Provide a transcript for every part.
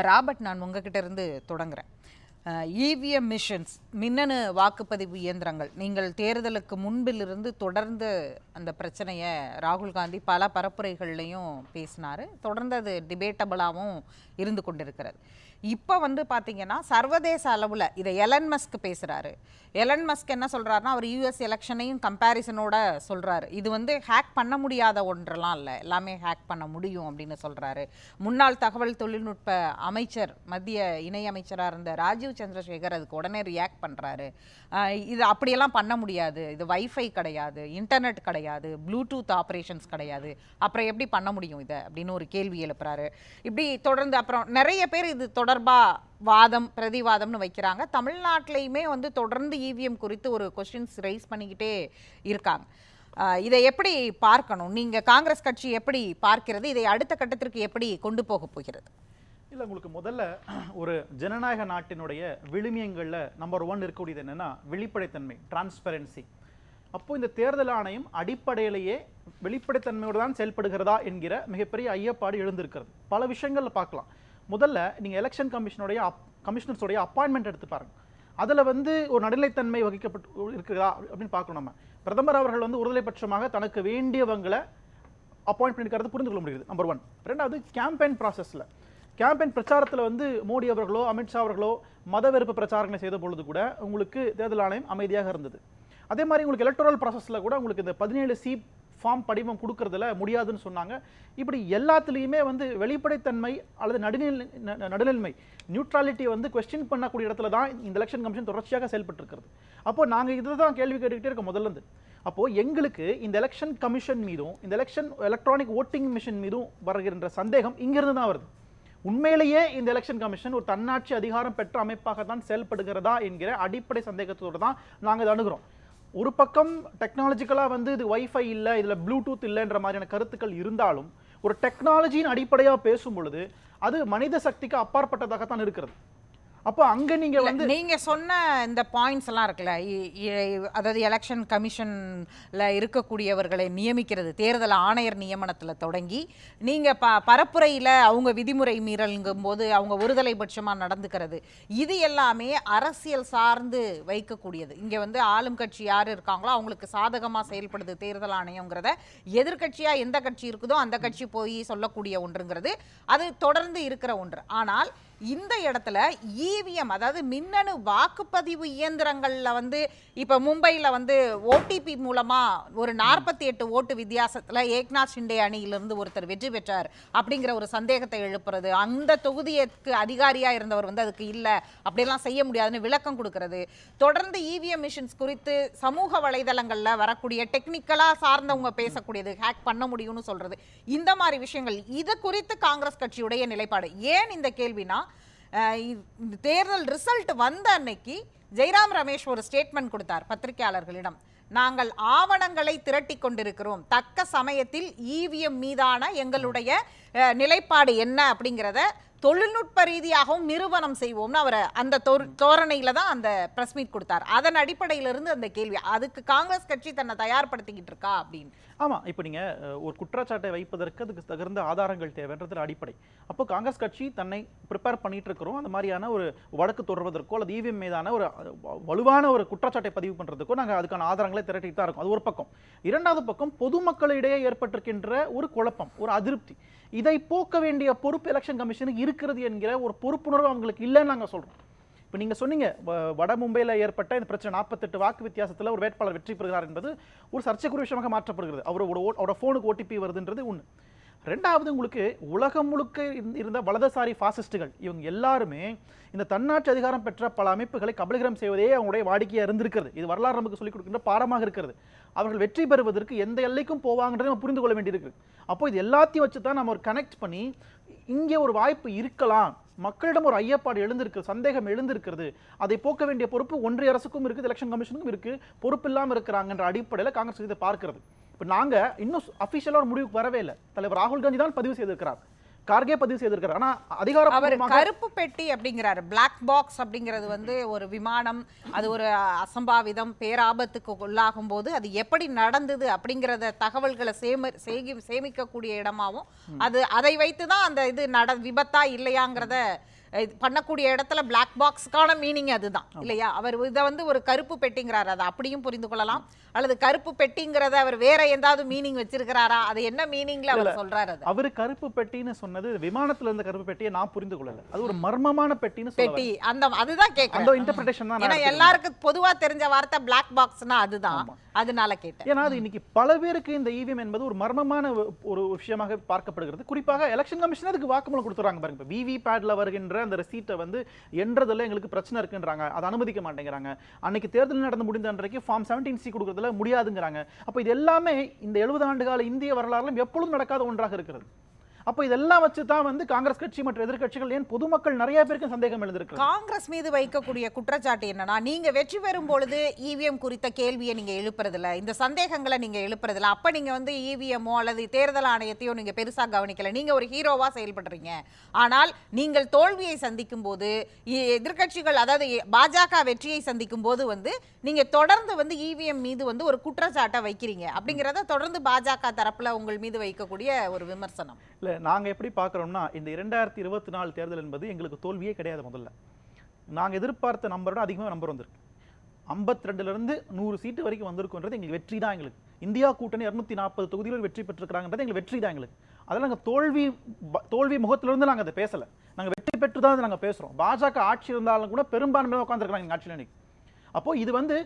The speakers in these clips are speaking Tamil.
ராபர்ட் நான் உங்ககிட்ட இருந்து தொடங்குறேன். இவிஎம் மிஷன்ஸ் மின்னணு வாக்குப்பதிவு இயந்திரங்கள். நீங்கள் தேர்தலுக்கு முன்பிலிருந்து தொடர்ந்து அந்த பிரச்சனையை ராகுல் காந்தி பல பரப்புரைகள்லையும் பேசினார். தொடர்ந்து அது டிபேட்டபிளாகவும் இருந்து கொண்டிருக்கிறது. இப்போ வந்து பார்த்தீங்கன்னா சர்வதேச அளவில் இதை எலன் மஸ்க் பேசுகிறாரு எலன் மஸ்க் என்ன சொல்கிறாருன்னா அவர் யூஎஸ் எலெக்ஷனையும் கம்பேரிசனோட சொல்கிறாரு இது வந்து ஹேக் பண்ண முடியாத ஒன்றெல்லாம் இல்லை. எல்லாமே ஹேக் பண்ண முடியும் அப்படின்னு சொல்கிறாரு முன்னாள் தகவல் தொழில்நுட்ப அமைச்சர் மத்திய இணையமைச்சராக இருந்த ராஜீவ் சந்திரசேகர் அதுக்கு உடனே ரியாக்ட் பண்ணுறாரு இது அப்படியெல்லாம் பண்ண முடியாது. இது வைஃபை கிடையாது இன்டர்நெட் கிடையாது ப்ளூடூத் ஆப்ரேஷன்ஸ் கிடையாது. அப்புறம் எப்படி பண்ண முடியும் இதை? அப்படின்னு ஒரு கேள்வி எழுப்புறாரு. இப்படி தொடர்ந்து அப்புறம் நிறைய பேர் இது தொடர்பாக வாதம் பிரதிவாதம்னு வைக்கிறாங்க. தமிழ்நாட்டிலையுமே வந்து தொடர்ந்து இவிஎம் குறித்து ஒரு கொஸ்டின்ஸ் ரைஸ் பண்ணிக்கிட்டே இருக்காங்க. இதை எப்படி பார்க்கணும்? நீங்கள் காங்கிரஸ் கட்சி எப்படி பார்க்கிறது? இதை அடுத்த கட்டத்திற்கு எப்படி கொண்டு போக போகிறது? இல்லை உங்களுக்கு முதல்ல ஒரு ஜனநாயக நாட்டினுடைய விழுமியங்களில் நம்பர் ஒன் இருக்கக்கூடியது என்னன்னா வெளிப்படைத்தன்மை டிரான்ஸ்பரன்சி அப்போது இந்த தேர்தல் ஆணையம் அடிப்படையிலேயே வெளிப்படைத்தன்மையோடு தான் செயல்படுகிறதா என்கிற மிகப்பெரிய ஐயப்பாடு எழுந்திருக்கிறது. பல விஷயங்கள்ல பார்க்கலாம். முதல்ல நீங்க எலெக்ஷன் கமிஷனுடைய கமிஷனர்ஸோடைய அப்பாயின்மெண்ட் எடுத்து பாருங்க. அதுல வந்து ஒரு நடுநிலைத்தன்மை வகிக்கப்பட்டு இருக்கிறதா அப்படின்னு பார்க்கணும் நம்ம. பிரதமர் அவர்கள் வந்து ஒருதலைபட்சமாக தனக்கு வேண்டியவங்களை அப்பாயின்மெண்ட் பண்ணிக்கிறது புரிந்து கொள்ள முடியுது நம்பர் ஒன் ரெண்டாவது கேம்பெயின் ப்ராசஸில் கேம்பெயின் பிரச்சாரத்தில் வந்து மோடி அவர்களோ அமித்ஷா அவர்களோ மத வெறுப்பு பிரச்சாரங்களை செய்த பொழுது கூட உங்களுக்கு தேர்தல் ஆணையம் அமைதியாக இருந்தது. அதே மாதிரி உங்களுக்கு எலக்ட்ரல் ப்ராசஸில் கூட உங்களுக்கு இந்த பதினேழு சி ஃபார்ம் படிவம் கொடுக்கறதுல முடியாதுன்னு சொன்னாங்க. இப்படி எல்லாத்துலேயுமே வந்து வெளிப்படைத்தன்மை அல்லது நடுநிலை நடுநிலைமை நியூட்ராலிட்டி வந்து கொஸ்டின் பண்ணக்கூடிய இடத்துல தான் இந்த எலெக்ஷன் கமிஷன் தொடர்ச்சியாக செயல்பட்டு இருக்கிறது அப்போ நாங்கள் இதை தான் கேள்வி கேட்டுக்கிட்டே இருக்க முதல்ல அப்போது எங்களுக்கு இந்த எலெக்ஷன் கமிஷன் மீதும் இந்த எலெக்ஷன் எலக்ட்ரானிக் ஓட்டிங் மிஷின் மீதும் வருகின்ற சந்தேகம் இங்கிருந்து தான் வருது. உண்மையிலேயே இந்த எலெக்ஷன் கமிஷன் ஒரு தன்னாட்சி அதிகாரம் பெற்ற அமைப்பாக தான் செயல்படுகிறதா என்கிற அடிப்படை சந்தேகத்தோடு தான் நாங்கள் இதை அணுகிறோம். ஒரு பக்கம் டெக்னாலஜிக்கலாக வந்து இது ஒய்ஃபை இல்லை இதில் ப்ளூடூத் இல்லைன்ற மாதிரியான கருத்துக்கள் இருந்தாலும் ஒரு டெக்னாலஜியின் அடிப்படையாக பேசும் பொழுது அது மனித சக்திக்கு அப்பாற்பட்டதாகத்தான் இருக்கிறது. அப்போ அங்க நீங்க இல்ல, வந்து நீங்க சொன்ன இந்த பாயிண்ட்ஸ் எல்லாம் இருக்குல்ல அதாவது எலெக்ஷன் கமிஷன்ல இருக்கக்கூடியவர்களை நியமிக்கிறது தேர்தல் ஆணையர் நியமனத்துல தொடங்கி நீங்க ப பரப்புரையில அவங்க விதிமுறை மீறல்ங்கும் போது அவங்க ஒருதலை பட்சமா நடந்துக்கிறது இது எல்லாமே அரசியல் சார்ந்து வைக்கக்கூடியது. இங்க வந்து ஆளும் கட்சி யார் இருக்காங்களோ அவங்களுக்கு சாதகமா செயல்படுது தேர்தல் ஆணையங்கிறத எதிர்க்கட்சியா எந்த கட்சி இருக்குதோ அந்த கட்சி போய் சொல்லக்கூடிய ஒன்றுங்கிறது அது தொடர்ந்து இருக்கிற ஒன்று. ஆனால் இந்த இடத்துல இவிஎம் அதாவது மின்னணு வாக்குப்பதிவு இயந்திரங்களில் வந்து இப்போ மும்பையில் வந்து ஓடிபி மூலமாக ஒரு நாற்பத்தி எட்டு ஓட்டு வித்தியாசத்தில் ஏக்நாத் ஷிண்டே அணியிலிருந்து ஒருத்தர் வெற்றி பெற்றார் அப்படிங்கிற ஒரு சந்தேகத்தை எழுப்புறது. அந்த தொகுதிக்கு அதிகாரியாக இருந்தவர் வந்து அதுக்கு இல்லை அப்படிலாம் செய்ய முடியாதுன்னு விளக்கம் கொடுக்கறது. தொடர்ந்து இவிஎம் மிஷின்ஸ் குறித்து சமூக வலைதளங்களில் வரக்கூடிய டெக்னிக்கலாக சார்ந்தவங்க பேசக்கூடியது ஹேக் பண்ண முடியும்னு சொல்கிறது இந்த மாதிரி விஷயங்கள் இது குறித்து காங்கிரஸ் கட்சியுடைய நிலைப்பாடு. ஏன் இந்த கேள்வினா தேர்தல் ரிசல்ட் வந்த அன்னைக்கு ஜெய்ராம் ரமேஷ் ஒரு ஸ்டேட்மெண்ட் கொடுத்தார் பத்திரிகையாளர்களிடம். நாங்கள் ஆவணங்களை திரட்டி கொண்டிருக்கிறோம். தக்க சமயத்தில் இவிஎம் மீதான எங்களுடைய நிலைப்பாடு என்ன? அப்படிங்கிறத தொழில்நுட்ப ரீதியாகவும் நிறுவனம் செய்வோம்னு அவர் அந்த தோர்- தோரணையில தான் அந்த பிரஸ் மீட் கொடுத்தார். அதன் அடிப்படையிலிருந்து அந்த கேள்வி அதுக்கு காங்கிரஸ் கட்சி தன்னை தயார்படுத்திக்கிட்டு இருக்கா? அப்படின்னு. ஆமாம் இப்போ நீங்கள் ஒரு குற்றச்சாட்டை வைப்பதற்கு அதுக்கு தகுந்த ஆதாரங்கள் தேவைன்றது அடிப்படை. அப்போ காங்கிரஸ் கட்சி தன்னை ப்ரிப்பேர் பண்ணிட்டு இருக்கிறோம் அந்த மாதிரியான ஒரு வழக்கு தொடர்வதற்கோ அல்லது இவிஎம் மீதான ஒரு வ- வலுவான ஒரு குற்றச்சாட்டை பதிவு பண்ணுறதுக்கோ நாங்கள் அதுக்கான ஆதாரங்களை திரட்டிட்டு தான் இருக்கோம். அது ஒரு பக்கம். இரண்டாவது பக்கம் பொதுமக்களிடையே ஏற்பட்டிருக்கின்ற ஒரு குழப்பம் ஒரு அதிருப்தி. இதை போக்க வேண்டிய பொறுப்பு எலெக்ஷன் கமிஷனுக்கு இருக்கிறது என்கிற ஒரு பொறுப்புணர்வு அவங்களுக்கு இல்லைன்னு நாங்கள் சொல்கிறோம் இப்போ நீங்கள் சொன்னீங்க வ- வட மும்பையில் ஏற்பட்ட இந்த பிரச்சனை நாற்பத்தெட்டு வாக்கு வித்தியாசத்தில் ஒரு வேட்பாளர் வெற்றி பெறுகிறார் என்பது ஒரு சர்ச்சைக்குரிய விஷயமாக மாற்றப்படுகிறது. அவரோட ஓ- அவரோட ஃபோனுக்கு ஓடிபி வருதுன்றது ஒன்று ரெண்டாவது உங்களுக்கு உலகம் முழுக்க இருந்த- இருந்த வலதுசாரி பாசிஸ்டுகள் இவங்க எல்லாருமே இந்த தன்னாட்சி அதிகாரம் பெற்ற பல அமைப்புகளை கபலீகரம் செய்வதே அவங்களுடைய வாடிக்கையாக இருந்திருக்கிறது. இது வரலாறு நமக்கு சொல்லிக் கொடுக்கின்ற பாடமாக இருக்கிறது. அவர்கள் வெற்றி பெறுவதற்கு எந்த எல்லைக்கும் போவாங்கன்றதை நம்ம புரிந்து கொள்ள வேண்டியிருக்கு. அப்போ இது எல்லாத்தையும் வச்சு தான் நம்ம ஒரு கனெக்ட் பண்ணி இங்கே ஒரு வாய்ப்பு இருக்கலாம். மக்களிடம் ஒரு ஐயப்பாடு எழுந்திருக்கு சந்தேகம் எழுந்திருக்கிறது. அதை போக்க வேண்டிய பொறுப்பு ஒன்றிய அரசுக்கும் இருக்குது எலெக்ஷன் கமிஷனுக்கும் இருக்குது பொறுப்பு இல்லாமல் இருக்கிறாங்கன்ற அடிப்படையில் காங்கிரஸ் இதை பார்க்கிறது. இப்போ நாங்க இன்னும் அஃபிஷியலாக ஒரு முடிவுக்கு வரவே இல்லை. தலைவர் ராகுல் காந்தி தான் பதிவு செய்திருக்கிறார். கார்கே பதிவு செய்திருக்காரு ஆனா அவர் அதிகாரப்பூர்வமாக கருப்பு பெட்டி அப்படிங்கிறாரு. பிளாக் பாக்ஸ் அப்படிங்கிறது வந்து ஒரு விமானம் அது ஒரு அசம்பாவிதம் பேராபத்துக்கு உள்ளாகும் போது அது எப்படி நடந்தது அப்படிங்கிறத தகவல்களை சேம சேகி சேமிக்கக்கூடிய இடமாவும் அது அதை வைத்து தான் அந்த இது நட விபத்தா இல்லையாங்கிறத பண்ணக்கூடிய இடத்துல பிளாக் பாக்ஸ்க்கான மீனிங் அதுதான் இல்லையா? அவர் இதை வந்து ஒரு கருப்பு பெட்டிங்கிறாரு அதை அப்படியும் புரிந்து கொள்ளலாம். அல்லது கருப்பு பெட்டிங்கிறத அவர் வேற எந்தாவது மீனிங் வச்சிருக்கிறாரா? அது என்ன மீனிங்ல அவர் சொல்றாரு அது? அவரு கருப்பு பெட்டின்னு சொன்னது விமானத்துல இருந்த கருப்பு பெட்டியை நான் புரிந்து கொள்ளல. அது ஒரு மர்மமான பெட்டின்னு பெட்டி அந்த அதுதான் அந்த கேட்கிறேன் இன்டர்பிரேஷன் தான் ஏன்னா. எல்லாருக்கும் பொதுவா தெரிஞ்ச வார்த்தை பிளாக் பாக்ஸ்னா அதுதான். அதனால கேட்டேன். ஏன்னா அது இன்னைக்கு பல பேருக்கு இந்த இவிஎம் என்பது ஒரு மர்மமான ஒரு விஷயமாக பார்க்கப்படுகிறது. குறிப்பாக எலெக்ஷன் கமிஷன் அதுக்கு வாக்குமூலம் கொடுத்துறாங்க பாருங்க. விவி பேட்ல வருகின்ற அந்த ரெசீட்டை வந்து என்றதுல எங்களுக்கு பிரச்சனை இருக்குன்றாங்க. அதை அனுமதிக்க மாட்டேங்கிறாங்க. அன்னைக்கு தேர்தல் நடந்து முடிந்த அன்றைக்கு ஃபார்ம் செவன்டீன் சி கொடுக்குறதுல முடியாதுங்கிறாங்க. அப்போ இது எல்லாமே இந்த எழுபது ஆண்டு கால இந்திய வரலாறுல எப்பொழுதும் நடக்காத ஒன்றாக இருக்கிறது. அப்போ இதெல்லாம் வச்சு தான் வந்து காங்கிரஸ் கட்சி மற்றும் எதிர்க்கட்சிகள் ஏன் பொதுமக்கள் நிறைய பேருக்கு சந்தேகம் எழுந்திருக்கு? காங்கிரஸ் மீது வைக்கக்கூடிய குற்றச்சாட்டு என்னன்னா நீங்க வெற்றி பெறும் பொழுது இவிஎம் குறித்த கேள்வியை நீங்க எழுப்புறதில்ல. இந்த சந்தேகங்களை நீங்க எழுப்புறதில்ல. அப்ப நீங்க வந்து இவிஎம்மோ அல்லது தேர்தல் ஆணையத்தையோ நீங்க பெருசா கவனிக்கல. நீங்க ஒரு ஹீரோவா செயல்படுறீங்க. ஆனால் நீங்கள் தோல்வியை சந்திக்கும் போது எதிர்க்கட்சிகள் அதாவது பாஜக வெற்றியை சந்திக்கும் போது வந்து நீங்க தொடர்ந்து வந்து இவிஎம் மீது வந்து ஒரு குற்றச்சாட்டை வைக்கிறீங்க. அப்படிங்கறத தொடர்ந்து பாஜக தரப்புல உங்கள் மீது வைக்கக்கூடிய ஒரு விமர்சனம். இல்ல நாங்க எப்படி பார்க்குறோம்னா இந்த இரண்டாயிரத்தி இருபத்தி நாலு தேர்தல் என்பது எங்களுக்கு தோல்வியே கிடையாது முதல்ல. நாங்க எதிர்பார்த்த நம்பரோட அதிகமாக நம்பர் வந்திருக்கு. 52 இருந்து நூறு சீட்டு வரைக்கும் வந்திருக்குன்றது எங்களுக்கு வெற்றி தான் எங்களுக்கு. இந்தியா கூட்டணி இருநூத்தி நாற்பது தொகுதியில் வெற்றி பெற்றிருக்கிறாங்கன்றது எங்களுக்கு வெற்றி தான் எங்களுக்கு. அதெல்லாம் நாங்கள் தோல்வி தோல்வி முகத்திலிருந்து நாங்க அதை பேசல. நாங்க வெற்றி பெற்று தான் நாங்கள் பேசுறோம். பாஜக ஆட்சி இருந்தாலும் கூட பெரும்பான்மையாக உட்காந்துருக்கிறாங்க எங்கள் ஆட்சியில் இன்னைக்கு. அப்போ இது வந்து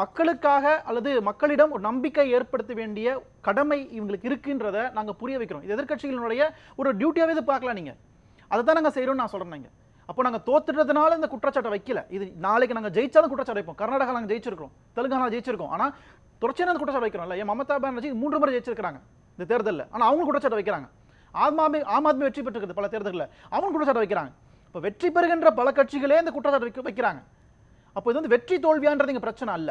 மக்களுக்காக அல்லது மக்களிடம் ஒரு நம்பிக்கை ஏற்படுத்த வேண்டிய கடமை இவங்களுக்கு இருக்குன்றத நாங்கள் புரிய வைக்கிறோம். இது எதிர்க்கட்சிகளினுடைய ஒரு டியூட்டியாவே இது பார்க்கலாம் நீங்க. அதை தான் நாங்கள் செய்கிறோம்னு நான் சொல்றேன் நீங்க. அப்போ நாங்கள் தோத்துட்டதுனால இந்த குற்றச்சாட்டை வைக்கல. இது நாளைக்கு நாங்கள் ஜெயிச்சாலும் குற்றச்சாட்டு வைப்போம். கர்நாடகா நாங்கள் ஜெயிச்சிருக்கோம் தெலுங்கானா ஜெயிச்சிருக்கோம். ஆனால் தொடர்ச்சியான அந்த குற்றச்சாட்டு வைக்கிறோம்ல. ஏன் மமதா பானர்ஜி மூன்று முறை ஜெயிச்சிருக்காங்க இந்த தேர்தலில். ஆனால் அவங்க குற்றச்சாட்டு வைக்கிறாங்க. ஆம் ஆத்மி ஆம் ஆத்மி வெற்றி பெற்றிருக்குது பல தேர்தல்களில் அவங்க குற்றச்சாட்டு வைக்கிறாங்க. இப்போ வெற்றி பெறுகின்ற பல கட்சிகளே இந்த குற்றச்சாட்டு வைக்க வைக்கிறாங்க. அப்போ இது வந்து வெற்றி தோல்வியான்றது இங்கே பிரச்சனை அல்ல.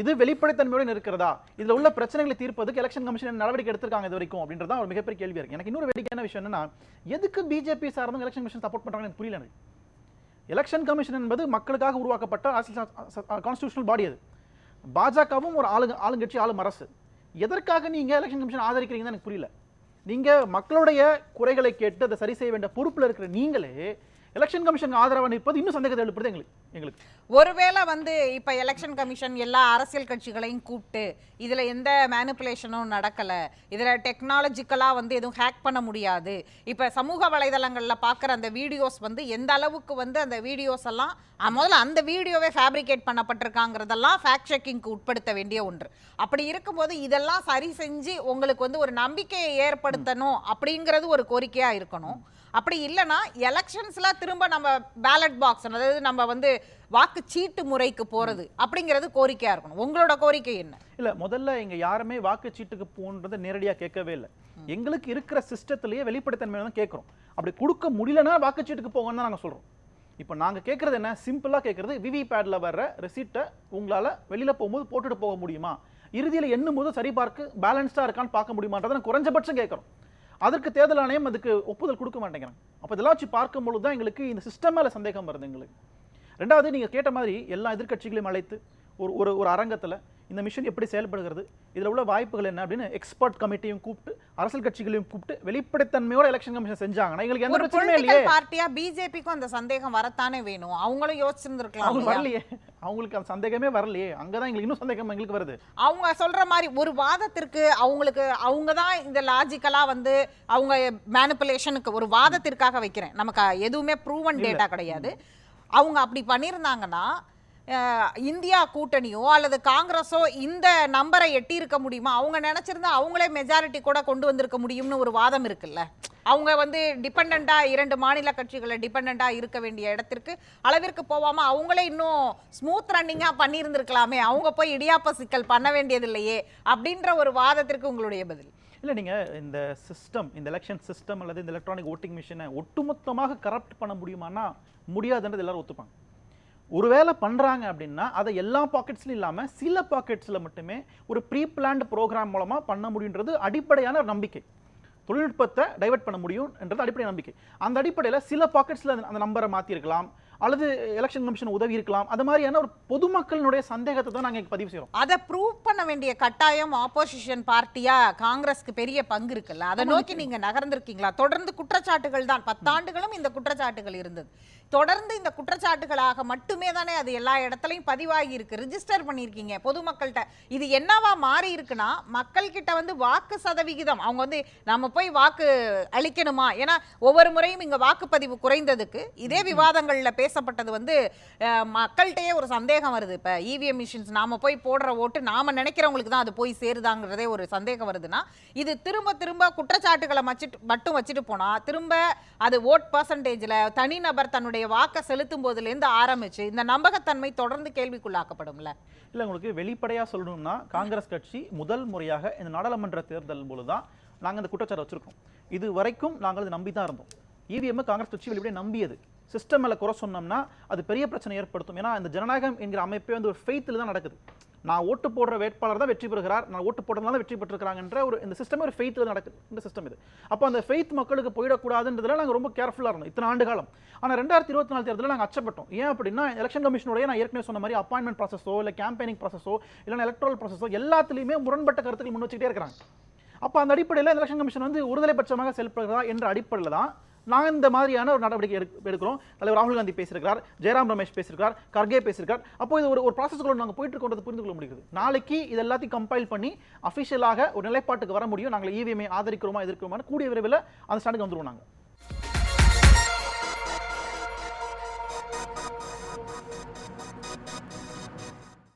இது வெளிப்படைத்தன்மையுடன் இருக்கிறதா இதில் உள்ள பிரச்சனைகளை தீர்ப்பதுக்கு எலெக்ஷன் கமிஷன் நடவடிக்கை எடுத்திருக்காங்க இது வரைக்கும் அப்படின்றத ஒரு மிகப்பெரிய கேள்வி இருக்கு. எனக்கு இன்னொரு வேடிக்கையான விஷயம் என்னன்னா எதுக்கு பிஜேபி சார்ந்தவங்க எலெக்ஷன் கமிஷன் சப்போர்ட் பண்ணுறாங்க எனக்கு புரியல எனக்கு. எலெக்ஷன் கமிஷன் என்பது மக்களுக்காக உருவாக்கப்பட்ட கான்ஸ்டியூஷனல் பாடி அது. பாஜகவும் ஒரு ஆளுங்க ஆளுங்கட்சி ஆளும் அரசு. எதற்காக நீங்கள் எலெக்ஷன் கமிஷன் ஆதரிக்கிறீங்கன்னு எனக்கு புரியல. நீங்கள் மக்களுடைய குறைகளை கேட்டு அதை சரி செய்ய வேண்டிய பொறுப்பில் இருக்கிற நீங்களே எலெக்ஷன் கமிஷன் ஆதரவாக நிற்பது இன்னும் சந்தேகத்தை எழுப்புறது எங்களுக்கு எங்களுக்கு. ஒருவேளை வந்து இப்போ எலெக்ஷன் கமிஷன் எல்லா அரசியல் கட்சிகளையும் கூப்பிட்டு இதில் எந்த மேனிப்புலேஷனும் நடக்கலை இதில் டெக்னாலஜிக்கலாக வந்து எதுவும் ஹேக் பண்ண முடியாது. இப்போ சமூக வலைதளங்களில் பார்க்குற அந்த வீடியோஸ் வந்து எந்த அளவுக்கு வந்து அந்த வீடியோஸ் எல்லாம் முதல்ல அந்த வீடியோவே ஃபேப்ரிகேட் பண்ணப்பட்டிருக்காங்கிறதெல்லாம் ஃபேக்ட் செக்கிங்க்கு உட்படுத்த வேண்டிய ஒன்று. அப்படி இருக்கும்போது இதெல்லாம் சரி செஞ்சு உங்களுக்கு வந்து ஒரு நம்பிக்கையை ஏற்படுத்தணும் அப்படிங்கிறது ஒரு கோரிக்கையாக இருக்கணும். அப்படி இல்லைன்னா எலெக்ஷன்ஸில் திரும்ப நம்ம பேலட் பாக்ஸ் அதாவது நம்ம வந்து வாக்கு சீட்டு முறைக்கு போகிறது அப்படிங்கிறது கோரிக்கையாக இருக்கணும். உங்களோட கோரிக்கை என்ன? இல்லை முதல்ல இங்கே யாருமே வாக்குச்சீட்டுக்கு போன்றதை நேரடியாக கேட்கவே இல்லை. எங்களுக்கு இருக்கிற சிஸ்டத்திலேயே வெளிப்படைத்தன்மை தான் கேட்குறோம். அப்படி கொடுக்க முடியலன்னா வாக்குச்சீட்டுக்கு போகணும்னு தான் நாங்கள் சொல்கிறோம் இப்போ நாங்கள் கேட்குறது என்ன? சிம்பிளாக கேட்குறது விவி வர்ற ரெசிப்டை உங்களால் வெளியில் போகும்போது போட்டுட்டு போக முடியுமா? இறுதியில் எண்ணும் போது சரிபார்க்க பேலன்ஸ்டா இருக்கான்னு பார்க்க முடியுமான்றதை நான் குறைஞ்சபட்சம் கேட்குறோம். அதற்கு தேர்தல் ஆணையம் அதுக்கு ஒப்புதல் கொடுக்க மாட்டேங்கிறாங்க. அப்போ இதெல்லாம் வச்சு பார்க்கும் பொழுது தான் எங்களுக்கு இந்த சிஸ்டம் மேல சந்தேகம் வருது எங்களுக்கு. ரெண்டாவது நீங்க கேட்ட மாதிரி எல்லா எதிர்க்கட்சிகளையும் அழைத்து ஒரு ஒரு ஒரு அரங்கத்துல இந்த மிஷன் எப்படி செயல்படுகிறது இதுல உள்ள வாய்ப்புகள் என்ன அப்படின்னு எக்ஸ்பர்ட் கமிட்டியும் கூப்பிட்டு அரசியல் கட்சிகளையும் கூப்பிட்டு வெளிப்படைத்தன்மையோட எலெக்ஷன் கமிஷன் செஞ்சாங்கன்னா எங்களுக்கு எந்த பிரச்சனையும் இல்லையே. பார்ட்டியா பிஜேபிக்கும் அந்த சந்தேகம் வரத்தானே வேணும். அவங்களும் யோசிச்சிருந்திருக்கலாம் இல்லையா? வரலையே. அவங்களுக்கு அந்த சந்தேகமே வரலையே. அங்கதான் எங்களுக்கு இன்னும் சந்தேகம் எங்களுக்கு வருது. அவங்க சொல்ற மாதிரி ஒரு வாதத்திற்கு அவங்களுக்கு அவங்க தான் இந்த லாஜிக்கலா வந்து அவங்க மேனிப்புலேஷனுக்கு ஒரு வாதத்திற்காக வைக்கிறேன். நமக்கு எதுவுமே ப்ரூவன் டேட்டா கிடையாது. அவங்க அப்படி பண்ணியிருந்தாங்கன்னா இந்தியா கூட்டணியோ அல்லது காங்கிரஸோ இந்த நம்பரை எட்டி இருக்க முடியுமா? அவங்க நினைச்சிருந்தா அவங்களே மெஜாரிட்டி கூட கொண்டு வந்திருக்க முடியும்னு ஒரு வாதம் இருக்குல்ல. அவங்க வந்து டிபெண்டா இரண்டு மாநில கட்சிகளை டிபெண்டா இருக்க வேண்டிய இடத்திற்கு அளவிற்கு போகாமல் அவங்களே இன்னும் ஸ்மூத் ரன்னிங்கா பண்ணியிருந்திருக்கலாமே. அவங்க போய் இடியாப்ப சிக்கல் பண்ண வேண்டியதில்லையே அப்படின்ற ஒரு வாதத்திற்கு உங்களுடைய பதில். இல்லை நீங்கள் இந்த சிஸ்டம் இந்த எலெக்ஷன் சிஸ்டம் அல்லது இந்த எலக்ட்ரானிக் ஓட்டிங் மிஷினை ஒட்டுமொத்தமாக கரப்ட் பண்ண முடியுமானா முடியாதுன்றது எல்லாரும் ஒத்துப்பாங்க. ஒருவேளை பண்ணுறாங்க அப்படின்னா அதை எல்லா பாக்கெட்ஸ்லையும் இல்லாமல் சில பாக்கெட்ஸில் மட்டுமே ஒரு ப்ரீ பிளான்டு ப்ரோக்ராம் மூலமாக பண்ண முடியுன்றது அடிப்படையான நம்பிக்கை. தொழில்நுட்பத்தை டைவர்ட் பண்ண முடியும் என்றது அடிப்படை நம்பிக்கை. அந்த அடிப்படையில் சில பாக்கெட்ஸில் அந்த நம்பரை மாற்றிருக்கலாம் அல்லது எலெக்ஷன் கமிஷன் உதவி இருக்கலாம். அது மாதிரியான ஒரு பொதுமக்களினுடைய சந்தேகத்தை தான் நாங்கள் பதிவு செய்கிறோம் அதை ப்ரூவ் பண்ண வேண்டிய கட்டாயம் ஆப்போசிஷன் பார்ட்டியா காங்கிரஸ்க்கு பெரிய பங்கு இருக்குல்ல? அதை நோக்கி நீங்க நகர்ந்திருக்கீங்களா? தொடர்ந்து குற்றச்சாட்டுகள் தான். பத்தாண்டுகளும் இந்த குற்றச்சாட்டுகள் இருந்தது. தொடர்ந்து இந்த குற்றச்சாட்டுகளாக மட்டுமே தானே அது எல்லா இடத்துலயும் பதிவாகி இருக்கு. ரிஜிஸ்டர் பண்ணியிருக்கீங்க. பொதுமக்கள்கிட்ட இது என்னவா மாறி இருக்குன்னா மக்கள் கிட்ட வந்து வாக்கு சதவிகிதம் அவங்க வந்து நம்ம போய் வாக்கு அளிக்கணுமா? ஏன்னா ஒவ்வொரு முறையும் இங்க வாக்குப்பதிவு குறைந்ததுக்கு இதே விவாதங்கள்ல பேசப்பட்டது வந்து மக்கள்கிட்டயே ஒரு சந்தேகம் வருது. இப்ப இவிஎம் மிஷின்ஸ் நாம போய் போடுற ஓட்டு நாம நினைக்கிறவங்களுக்கு தான் அது போய் சேருதாங்கிறதே ஒரு சந்தேகம் வருதுன்னா இது திரும்ப திரும்ப குற்றச்சாட்டுகளை மச்சிட்டு மட்டும் வச்சுட்டு போனா திரும்ப அது ஓட் பர்சன்டேஜ்ல தனிநபர் தன்னுடைய வாக்கை செலுத்தும் போதுலேருந்து ஆரம்பிச்சு இந்த நம்பகத்தன்மை தொடர்ந்து கேள்விக்குள்ளாக்கப்படும்ல? இல்லை உங்களுக்கு வெளிப்படையாக சொல்லணும்னா காங்கிரஸ் கட்சி முதல் முறையாக இந்த நாடாளுமன்ற தேர்தல் போது தான் நாங்கள் இந்த குற்றச்சாட்டு வச்சிருக்கோம். இது வரைக்கும் நாங்கள் அதை நம்பி தான் இருந்தோம் இவிஎம் காங்கிரஸ் கட்சி வெளிப்படையாக நம்பியது. சிஸ்டம் மேலே குறை சொன்னோம்னா அது பெரிய பிரச்சனை ஏற்படுத்தும். ஏன்னா இந்த ஜனநாயகம் என்கிற அமைப்பே வந்து ஒரு ஃபெய்த்தில் தான் நடக்குது. நான் ஓட்டு போடுற வேட்பாளர் தான் வெற்றி பெறுகிறார் நான் ஓட்டு போடுறதுனால வெற்றி பெற்றிருக்கிறாங்கன்ற ஒரு இந்த சிஸ்டமே ஒரு ஃபெய்த்தில் நடக்குது. இந்த சிஸ்டம் இது. அப்போ அந்த ஃபெய்த் மக்களுக்கு போயிடக்கூடாதுன்றதுல நாங்கள் ரொம்ப கேர்ஃபுல்லாக இருந்தோம் இத்தனை ஆண்டு காலம். ஆனால் ரெண்டாயிரத்தி இருபத்தி நாலு தேர்தலில் நாங்கள் அச்சப்பட்டோம். ஏன் அப்படின்னா எலெக்ஷன் கமிஷனுடைய நான் ஏற்கனவே சொன்ன மாதிரி அப்பாயின்மெண்ட் ப்ராசஸோ இல்லை கேம்பெயினிங் ப்ராசஸோ இல்லைன்னா எலக்ட்ரல் ப்ராசஸோ எல்லாத்துலேயுமே முரண்பட்ட கருத்துக்கள் முன் வச்சுக்கிட்டே இருக்கிறாங்க. அப்போ அந்த அடிப்படையில் எலெக்ஷன் கமிஷன் வந்து ஒருதலைபட்சமாக செயல்படுகிறதா என்ற அடிப்படையில் தான் நான் இந்த மாதிரியான ஒரு நடவடிக்கை எடுக்கிறோம். தலைவர் ராகுல் காந்தி பேசியிருக்கிறார் ஜெயராம் ரமேஷ் பேசியிருக்கார் கர்கே பேசியிருக்கார். அப்போ இது ஒரு ஒரு ப்ராசஸ்க்குள்ள நாங்கள் போயிட்டு இருக்கோன்றது புரிந்து கொள்ள முடியுது நாளைக்கு இது எல்லாத்தையும் கம்பைல் பண்ணி அஃபிஷியலாக ஒரு நிலைப்பாட்டுக்கு வர முடியும். நாங்கள் இவிஎம்ஐ ஆதரிக்கிறோமா எதிர்க்கிறோமா கூடிய விரைவில் அந்த ஸ்டாண்டுக்கு வந்துருவோம் நாங்கள்